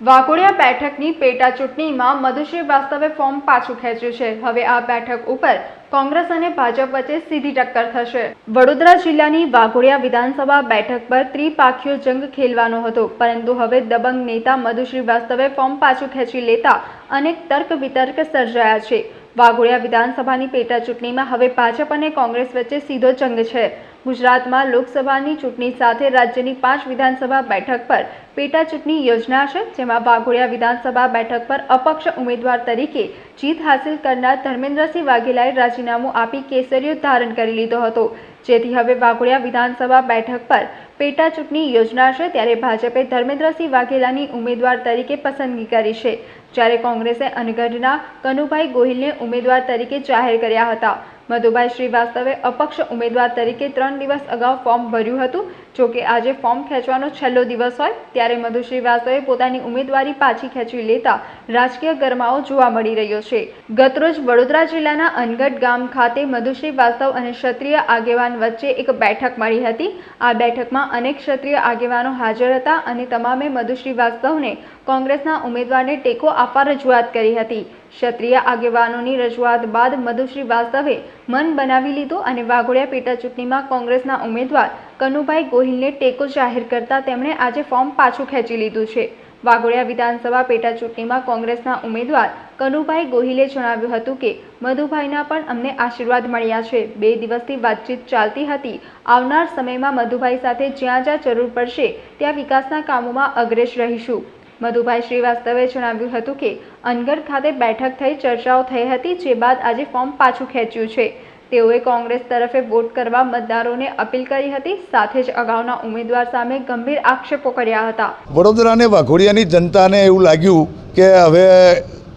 વાઘોડિયા બેઠકની પેટા ચૂંટણીમાં મધુશ્રી ફોર્મ પાછું ખેંચ્યું છે. હવે આ બેઠક ઉપર કોંગ્રેસ અને ભાજપ વચ્ચે સીધી ટક્કર થશે. વડોદરા જિલ્લાની વાઘોડિયા વિધાનસભા બેઠક પર ત્રિપાખીયો જંગ ખેલવાનો હતો. પરંતુ હવે દબંગ નેતા મધુશ્રી વાસ્તવે ફોર્મ પાછું ખેંચી લેતા અનેક તર્ક વિતર્ક સર્જાયા છે. વાઘોડિયા વિધાનસભાની પેટા ચૂંટણીમાં હવે ભાજપ અને કોંગ્રેસ વચ્ચે સીધો જંગ છે. ગુજરાતમાં લોકસભાની ચૂંટણી સાથે રાજ્યની પાંચ વિધાનસભા બેઠક પર પેટા ચૂંટણી યોજનાશે, જેમાં વાઘોડિયા વિધાનસભા બેઠક પર અપક્ષ ઉમેદવાર તરીકે જીત હાંસલ કરનાર ધર્મેન્દ્રસિંહ વાઘેલાએ રાજીનામું આપી કેસરીઓ ધારણ કરી લીધો હતો. જેથી હવે વાઘોડિયા વિધાનસભા બેઠક પર પેટા ચૂંટણી યોજનાશે, ત્યારે ભાજપે ધર્મેન્દ્રસિંહ વાઘેલાની ઉમેદવાર તરીકે પસંદગી કરી છે. જ્યારે કોંગ્રેસે અનગઢના કનુભાઈ ગોહિલને ઉમેદવાર તરીકે જાહેર કર્યા હતા. મધુભાઈ શ્રીવાસ્તવે અપક્ષ ઉમેદવાર તરીકે ત્રણ દિવસ અગાઉ ફોર્મ ભર્યું હતું. જો કે આજે ફોર્મ ખેંચવાનો છેલ્લો દિવસ હોય, ત્યારે મધુ શ્રીવાસ્તવે પોતાની ઉમેદવારી પાછી ખેંચી લેતા રાજકીય ગરમાવો જોવા મળી રહ્યો છે. ગતરોજ વડોદરા જિલ્લાના અનગઢ ગામ ખાતે મધુશ્રી વાસ્તવ અને ક્ષત્રિય આગેવાન વચ્ચે એક બેઠક મળી હતી. આ બેઠકમાં અનેક ક્ષત્રિય આગેવાનો હાજર હતા અને તમામે મધુશ્રી વાસ્તવને કોંગ્રેસના ઉમેદવારને ટેકો આપવા રજૂઆત કરી હતી. ક્ષત્રિય આગેવાનોની રજૂઆત બાદ મધુશ્રી વાસ્તવે મન બનાવી લીધું અને વાઘોડિયા પેટા ચૂંટણીમાં કોંગ્રેસના ઉમેદવાર કનુભાઈ ગોહિલને ટેકો જાહેર કરતા તેમણે આજે ફોર્મ પાછું ખેંચી લીધું છે. વાઘોડિયા વિધાનસભા પેટા ચૂંટણીમાં કોંગ્રેસના ઉમેદવાર કનુભાઈ ગોહિલે જણાવ્યું હતું કે, મધુભાઈના પણ અમને આશીર્વાદ મળ્યા છે. બે દિવસથી વાતચીત ચાલતી હતી. આવનાર સમયમાં મધુભાઈ સાથે જ્યાં જ્યાં જરૂર પડશે, ત્યાં વિકાસના કામોમાં અગ્રેસ રહીશું. મધુભાઈ શ્રીવાસ્તવે જણાવ્યું હતું કે, અનગઢ ખાતે બેઠક થઈ ચર્ચાઓ થઈ હતી, જે બાદ આજે ફોર્મ પાછું ખેંચ્યું છે. તેઓએ કોંગ્રેસ તરફે વોટ કરવા મતદારોને અપીલ કરી હતી, સાથે જ અગાઉના ઉમેદવાર સામે ગંભીર આક્ષેપો કર્યા હતા. વડોદરા અને વાઘોડિયાની જનતાને એવું લાગ્યું કે હવે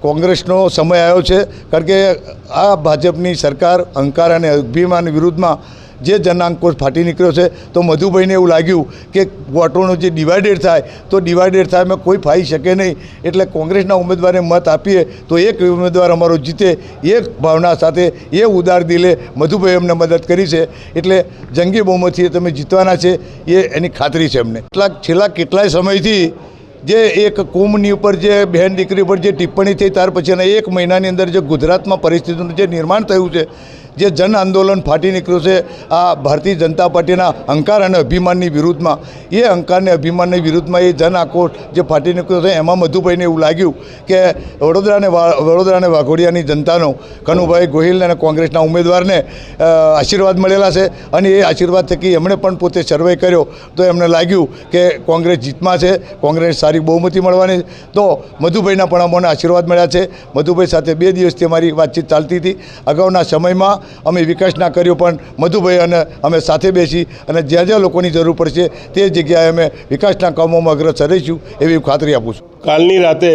કોંગ્રેસનો સમય આવ્યો છે, કારણ કે આ ભાજપની સરકાર, અહંકાર અને અભિમાન વિરુદ્ધમાં જે જનાંકોશ ફાટી નીકળ્યો છે, તો મધુભાઈને એવું લાગ્યું કે વોટોનો જે ડિવાઇડેડ થાય, તો ડિવાઇડેડ થાય એમાં કોઈ ફાઈ શકે નહીં. એટલે કોંગ્રેસના ઉમેદવારને મત આપીએ, તો એક ઉમેદવાર અમારો જીતે, એક ભાવના સાથે એ ઉદાર દિલે મધુભાઈ અમને મદદ કરી છે. એટલે જંગી બહુમતીએ તમે જીતવાના છે, એ એની ખાતરી છે અમને. કેટલાક છેલ્લા કેટલાય સમયથી જે એક કુંભની ઉપર જે બહેન દીકરી ઉપર જે ટિપ્પણી થઈ, ત્યાર પછીના એક મહિનાની અંદર જે ગુજરાતમાં પરિસ્થિતિનું જે નિર્માણ થયું છે જે જન આંદોલન ફાટી નીકળ્યું છે, આ ભારતીય જનતા પાર્ટીના અહંકાર અને અભિમાનની વિરુદ્ધમાં. એ અહંકારને અભિમાનની વિરુદ્ધમાં એ જન આક્રોશ જે ફાટી નીકળ્યો છે, એમાં મધુભાઈને એવું લાગ્યું કે વડોદરાને વડોદરાને વાઘોડિયાની જનતાનો કનુભાઈ ગોહિલ અને કોંગ્રેસના ઉમેદવારને આશીર્વાદ મળેલા છે અને એ આશીર્વાદ થકી એમણે પણ પોતે સર્વે કર્યો. તો એમને લાગ્યું કે કોંગ્રેસ જીતમાં છે, કોંગ્રેસ સારી બહુમતી મળવાની. તો મધુભાઈના પણ અમને આશીર્વાદ મળ્યા છે. મધુભાઈ સાથે બે દિવસથી અમારી વાતચીત ચાલતી હતી. અગાઉના સમયમાં અમે વિકાસના કર્યો, પણ મધુભાઈ અને અમે સાથે બેસી અને જ્યાં જ્યાં લોકોની જરૂર પડશે તે જગ્યાએ અમે વિકાસના કામોમાં અગ્રસર રહીશું એવી ખાતરી આપું છું. કાલની રાતે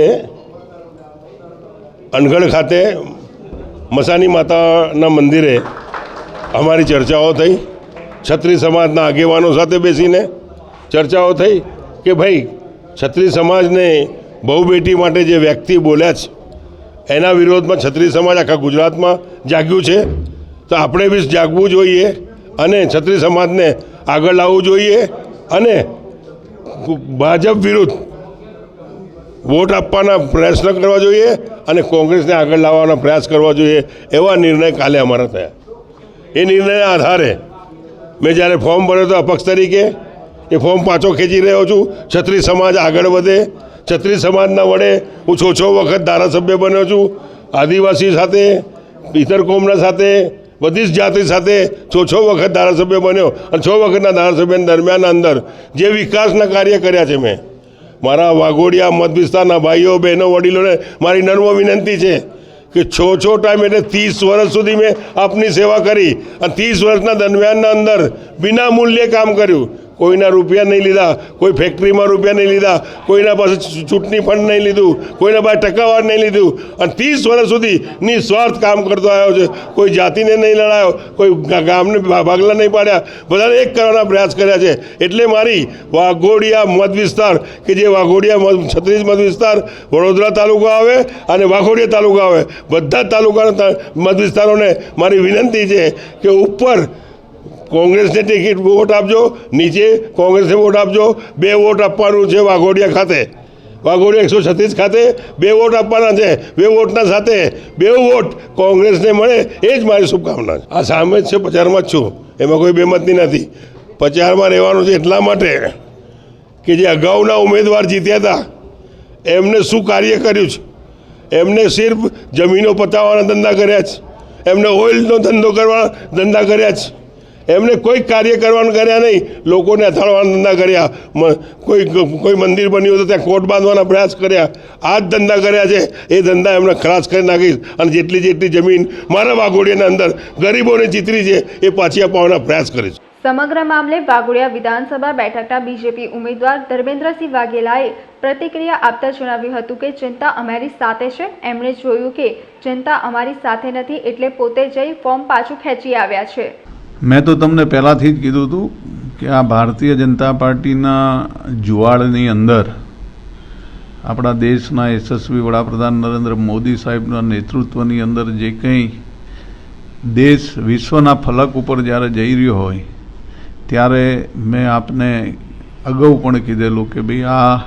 અનગઢ ખાતે મસાની માતાના મંદિરે અમારી ચર્ચાઓ થઈ. છત્રી સમાજના આગેવાનો સાથે બેસીને ચર્ચાઓ થઈ કે ભાઈ, છત્રી સમાજને બહુ બેટી માટે જે વ્યક્તિ બોલ્યા છે, એના વિરોધમાં છત્રી સમાજ આખા ગુજરાતમાં જાગ્યું છે. તો આપણે બી જાગવું જોઈએ અને છત્રી સમાજને આગળ લાવવું જોઈએ અને ભાજપ વિરુદ્ધ વોટ આપવાના પ્રયત્ન કરવા જોઈએ અને કોંગ્રેસને આગળ લાવવાનો પ્રયાસ કરવા જોઈએ એવા નિર્ણય કાલે અમારા થયા. એ નિર્ણયના આધારે મેં જ્યારે ફોર્મ ભર્યો હતો અપક્ષ તરીકે, એ ફોર્મ પાછો ખેંચી રહ્યો છું. છત્રી સમાજ આગળ વધે. છત્રી સમાજના વડે હું છ છ વખત ધારાસભ્ય બન્યો છું. આદિવાસી સાથે ઇતર કોમના સાથે બધી જ જાતિ સાથે છ છ વખત ધારાસભ્ય બન્યો અને છ વખતના ધારાસભ્ય દરમિયાન અંદર જે વિકાસના કાર્ય કર્યા છે મેં. મારા વાઘોડિયા મત વિસ્તારના ભાઈઓ, બહેનો, વડીલોને મારી નર્મ વિનંતી છે કે છ છ ટાઈમ એટલે ત્રીસ વર્ષ સુધી મેં આપની સેવા કરી અને ત્રીસ વર્ષના દરમિયાનના અંદર વિના મૂલ્યે કામ કર્યું. કોઈના રૂપિયા નહીં લીધા, કોઈ ફેક્ટરીમાં રૂપિયા નહીં લીધા, કોઈના પાસે ચૂંટણી ફંડ નહીં લીધું, કોઈના પાસે ટકાવાર નહીં લીધું. અને ત્રીસ વર્ષ સુધી નિસ્વાર્થ કામ કરતો આવ્યો છે. કોઈ જાતિને નહીં લડાયો, કોઈ ગામને ભાગલા નહીં પાડ્યા. બધાને એક કરવાના પ્રયાસ કર્યા છે. એટલે મારી વાઘોડિયા મત વિસ્તાર, કે જે વાઘોડિયા છત્રીસ મત વિસ્તાર વડોદરા તાલુકો આવે અને વાઘોડિયા તાલુકો આવે, બધા તાલુકાના મત વિસ્તારોને મારી વિનંતી છે કે ઉપર કોંગ્રેસને ટિકિટ વોટ આપજો, નીચે કોંગ્રેસને વોટ આપજો, બે વોટ આપવાનું છે વાઘોડિયા ખાતે. વાઘોડિયા એકસો છત્રીસ ખાતે બે વોટ આપવાના છે, બે વોટના સાથે બે વોટ કોંગ્રેસને મળે, એ જ મારી શુભકામના આ સામે જ છે પ્રચારમાં જ છું, એમાં કોઈ બેમતની નથી. પ્રચારમાં રહેવાનું છે એટલા માટે કે જે અગાઉના ઉમેદવાર જીત્યા હતા, એમને શું કાર્ય કર્યું છે? એમને સિર્ફ જમીનો પતાવવાના ધંધા કર્યા છે, એમને ઓઇલનો ધંધો કરવા ધંધા કર્યા છે એમને કોઈ કાર્ય કરવાનું કર્યા નહીં. લોકોને અથાડવાના ધંધા કર્યા. કોઈ કોઈ મંદિર બન્યું તો ત્યાં કોટ બાંધવાના પ્રયાસ કર્યા. આ જ ધંધા કર્યા છે. એ ધંધા એમને ખલાસ કરી નાખીશ અને જેટલી જેટલી જમીન મારા વાઘોડિયાના અંદર ગરીબોને ચિતરી છે, એ પાછી અપાવવાના પ્રયાસ કરીશ સમગ્ર મામલે વાઘોડિયા વિધાનસભા બેઠકના બીજેપી ઉમેદવાર ધર્મેન્દ્રસિંહ વાઘેલાએ પ્રતિક્રિયા આપતા જણાવ્યું હતું કે, જનતા અમારી સાથે છે. એમણે જોયું કે જનતા અમારી સાથે નથી એટલે પોતે જઈ ફોર્મ પાછું ખેંચી આવ્યા છે. મેં તો તમને પહેલાંથી જ કીધું હતું કે આ ભારતીય જનતા પાર્ટીના જુવાળની અંદર આપણા દેશના યશસ્વી વડાપ્રધાન નરેન્દ્ર મોદી સાહેબના નેતૃત્વની અંદર જે કંઈ દેશ વિશ્વના ફલક ઉપર જ્યારે જઈ રહ્યો હોય, ત્યારે મેં આપને અગાઉ પણ કીધેલું કે ભાઈ આ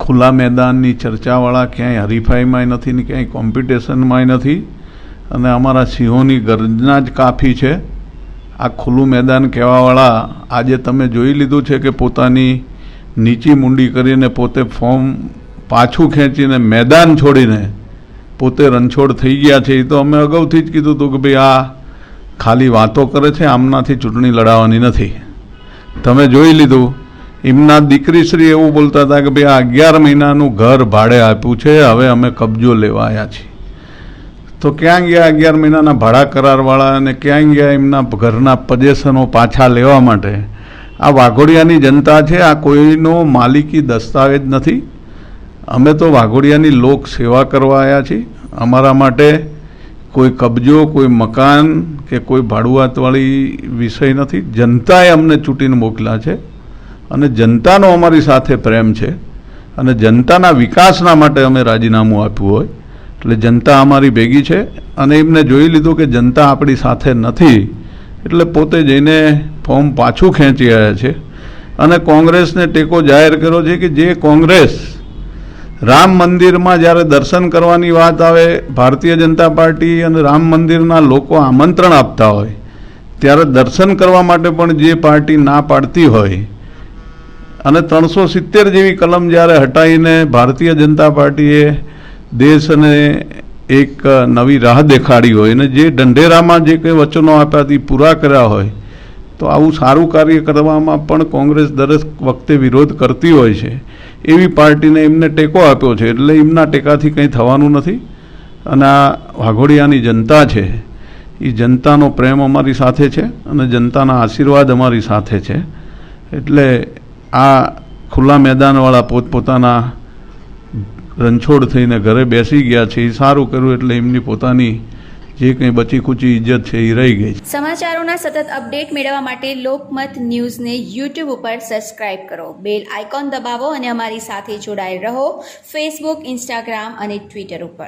ખુલ્લા મેદાનની ચર્ચાવાળા ક્યાંય હરીફાઈમાંય નથી ને ક્યાંય કોમ્પિટિશનમાંય નથી અને અમારા સિંહોની ગર્જના જ કાફી છે. આ ખુલ્લું મેદાન કહેવાવાળા આજે તમે જોઈ લીધું છે કે પોતાની નીચી મુંડી કરીને પોતે ફોર્મ પાછું ખેંચીને મેદાન છોડીને પોતે રણછોડ થઈ ગયા છે. એ તો અમે અગાઉથી જ કીધું હતું કે ભાઈ આ ખાલી વાતો કરે છે, આમનાથી ચૂંટણી લડાવવાની નથી. તમે જોઈ લીધું એમના દીકરીશ્રી એવું બોલતા હતા કે ભાઈ આ અગિયાર મહિનાનું ઘર ભાડે આપ્યું છે, હવે અમે કબજો લેવા આવ્યા છીએ. તો ક્યાં ગયા અગિયાર મહિનાના ભાડા કરારવાળા અને ક્યાં ગયા એમના ઘરના પજેશનો પાછા લેવા માટે? આ વાઘોડિયાની જનતા છે, આ કોઈનો માલિકી દસ્તાવેજ નથી? અમે તો વાઘોડિયાની લોક સેવા કરવા આવ્યા છીએ. અમારા માટે કોઈ કબજો, કોઈ મકાન કે કોઈ ભાડુઆતવાળી વિષય નથી. જનતાએ અમને ચૂંટીને મોકલ્યા છે અને જનતાનો અમારી સાથે પ્રેમ છે અને જનતાના વિકાસના માટે અમે રાજીનામું આપ્યું હોય એટલે જનતા અમારી ભેગી છે અને એમને જોઈ લીધું કે જનતા આપણી સાથે નથી, એટલે પોતે જઈને ફોર્મ પાછું ખેંચી આવ્યા છે. અને કોંગ્રેસને ટેકો જાહેર કર્યો છે કે જે કોંગ્રેસ રામ મંદિરમાં જ્યારે દર્શન કરવાની વાત આવે, ભારતીય જનતા પાર્ટી અને રામ મંદિરના લોકો આમંત્રણ આપતા હોય, ત્યારે દર્શન કરવા માટે પણ જે પાર્ટી ના પાડતી હોય, અને ત્રણસો સિત્તેર જેવી કલમ જ્યારે હટાવીને ભારતીય જનતા પાર્ટીએ દેશ અને એક નવી રાહ દેખાડી હોય અને જે ઢંઢેરામાં જે કંઈ વચનો આપ્યા તે પૂરા કર્યા હોય, તો આવું સારું કાર્ય કરવામાં પણ કોંગ્રેસ દરેક વખતે વિરોધ કરતી હોય છે. એવી પાર્ટીને એમને ટેકો આપ્યો છે, એટલે એમના ટેકાથી કંઈ થવાનું નથી. અને આ વાઘોડિયાની જનતા છે. એ જનતાનો પ્રેમ અમારી સાથે છે અને જનતાના આશીર્વાદ અમારી સાથે છે. એટલે આ ખુલ્લા મેદાનવાળા પોતપોતાના રણછોડ થઈને ઘરે બેસી ગયા છે. એ સારું કર્યું એટલે એમની પોતાની જે કંઈ બચી કૂચી ઇજ્જત છે એ રહી ગઈ સમાચારોના સતત અપડેટ મેળવવા માટે લોકમત ન્યૂઝને યુટ્યુબ ઉપર સબસ્ક્રાઇબ કરો. બેલ આઇકોન દબાવો અને અમારી સાથે જોડાયેલ રહો ફેસબુક, ઇન્સ્ટાગ્રામ અને ટ્વિટર ઉપર.